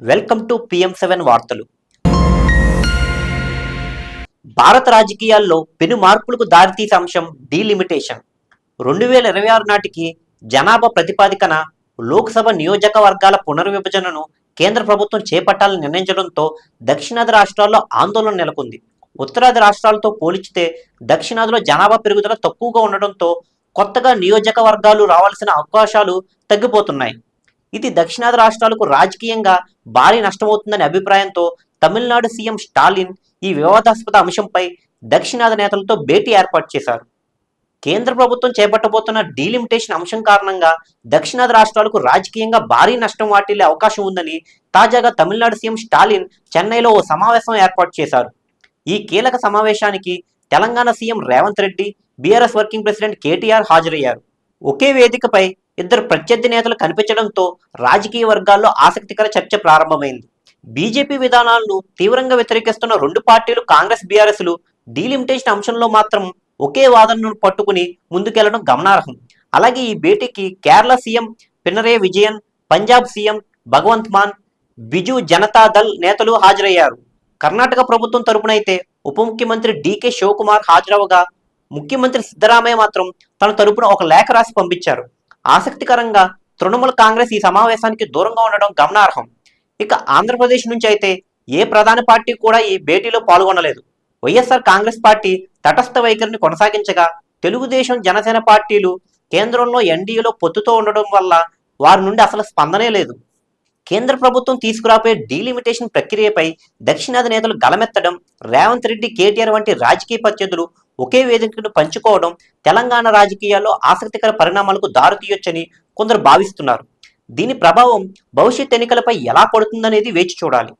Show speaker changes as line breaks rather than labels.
Welcome to PM seven వార్తలు. భారత రాజకీయాల్లో పెను మార్పులకు దారితీసే అంశం డీలిమిటేషన్. రెండు వేల ఇరవై ఆరు నాటికి జనాభా ప్రతిపాదికన లోక్సభ నియోజకవర్గాల పునర్విభజనను కేంద్ర ప్రభుత్వం చేపట్టాలని నిర్ణయించడంతో దక్షిణాది రాష్ట్రాల్లో ఆందోళన నెలకొంది. ఉత్తరాది రాష్ట్రాలతో పోల్చితే దక్షిణాదిలో జనాభా పెరుగుదల తక్కువగా ఉండడంతో కొత్తగా నియోజకవర్గాలు రావాల్సిన అవకాశాలు తగ్గిపోతున్నాయి. ఇది దక్షిణాది రాష్ట్రాలకు రాజకీయంగా భారీ నష్టమవుతుందనే అభిప్రాయంతో తమిళనాడు సీఎం స్టాలిన్ ఈ వివాదాస్పద అంశంపై దక్షిణాది నేతలతో భేటీ ఏర్పాటు చేశారు. కేంద్ర ప్రభుత్వం చేపట్టబోతున్న డీలిమిటేషన్ అంశం కారణంగా దక్షిణాది రాష్ట్రాలకు రాజకీయంగా భారీ నష్టం వాటిల్లే అవకాశం ఉందని తాజాగా తమిళనాడు సీఎం స్టాలిన్ చెన్నైలో ఓ సమావేశం ఏర్పాటు చేశారు. ఈ కీలక సమావేశానికి Telangana CM Revanth Reddy BRS working president KTR హాజరయ్యారు. ఒకే వేదికపై ఇద్దరు ప్రత్యర్థి నేతలు కనిపించడంతో రాజకీయ వర్గాల్లో ఆసక్తికర చర్చ ప్రారంభమైంది. బీజేపీ విధానాలను తీవ్రంగా వ్యతిరేకిస్తున్న రెండు పార్టీలు కాంగ్రెస్ బీఆర్ఎస్లు డీలిమిటేషన్ అంశంలో మాత్రం ఒకే వాదనను పట్టుకుని ముందుకెళ్ళడం గమనార్హం. అలాగే ఈ భేటీకి కేరళ సీఎం పినరే విజయన్ పంజాబ్ సీఎం భగవంత్ మాన్ బిజు జనతాదళ్ నేతలు హాజరయ్యారు. కర్ణాటక ప్రభుత్వం తరపునైతే ఉప ముఖ్యమంత్రి డీకే శివకుమార్ హాజరవగా ముఖ్యమంత్రి సిద్ధరామయ్య మాత్రం తన తరపున ఒక లేఖ రాసి పంపించారు. ఆసక్తికరంగా తృణమూల కాంగ్రెస్ ఈ సమావేశానికి దూరంగా ఉండడం గమనార్హం. ఇక ఆంధ్రప్రదేశ్ నుంచి అయితే ఏ ప్రధాన పార్టీ కూడా ఈ భేటీలో పాల్గొనలేదు. వైఎస్ఆర్ కాంగ్రెస్ పార్టీ తటస్థ వైఖరిని కొనసాగించగా తెలుగుదేశం జనసేన పార్టీలు కేంద్రంలో ఎన్డీఏలో పొత్తుతో ఉండడం వల్ల వారి నుండి అసలు స్పందనే లేదు. కేంద్ర ప్రభుత్వం తీసుకురాబోయే డీలిమిటేషన్ ప్రక్రియపై దక్షిణాది నేతలు గలమెత్తడం రేవంత్ రెడ్డి కేటీఆర్ వంటి రాజకీయ ప్రత్యర్థులు ఒకే వేదికను పంచుకోవడం తెలంగాణ రాజకీయాల్లో ఆసక్తికర పరిణామాలకు దారితీయొచ్చని కొందరు భావిస్తున్నారు. దీని ప్రభావం భవిష్యత్ ఎన్నికలపై ఎలా పడుతుందనేది వేచి చూడాలి.